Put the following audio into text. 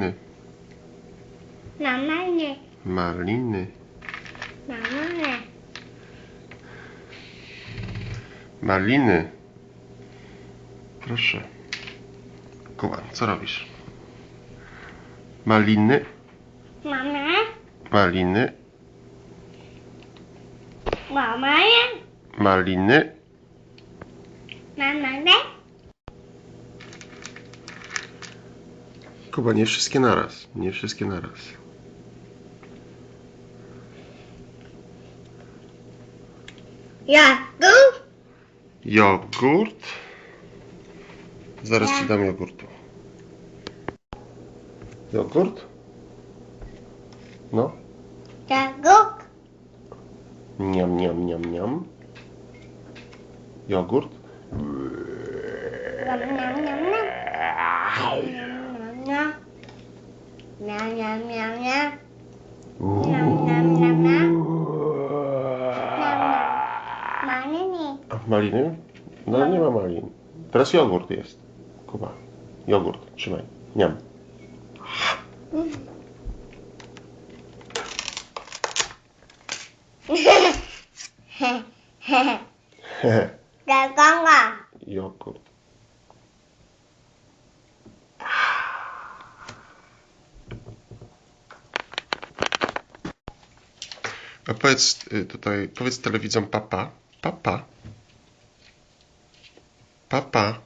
Ny. Normalnie. Maliny. Normalnie. Maliny. Proszę. Kuba, co robisz? Maliny. Mama. Maliny. Mama. Maliny. Mama. Kuba, nie wszystkie naraz. Nie wszystkie naraz. Tu. Jogurt. Zaraz ci dam jogurtu. Jogurt? No. Ja guk. Niam, niam, niam, niam. Jogurt. Nham nham nham nham. Nham nham nham nham. Nham nham nham nham. Mana ni? A maliny? No nie ma malin. Teraz jogurt jest. Kuba. Jogurt. Trzymaj. Niam. Con à. jogurt. A powiedz y, tutaj, powiedz telewidzom papa. Papa. Papa.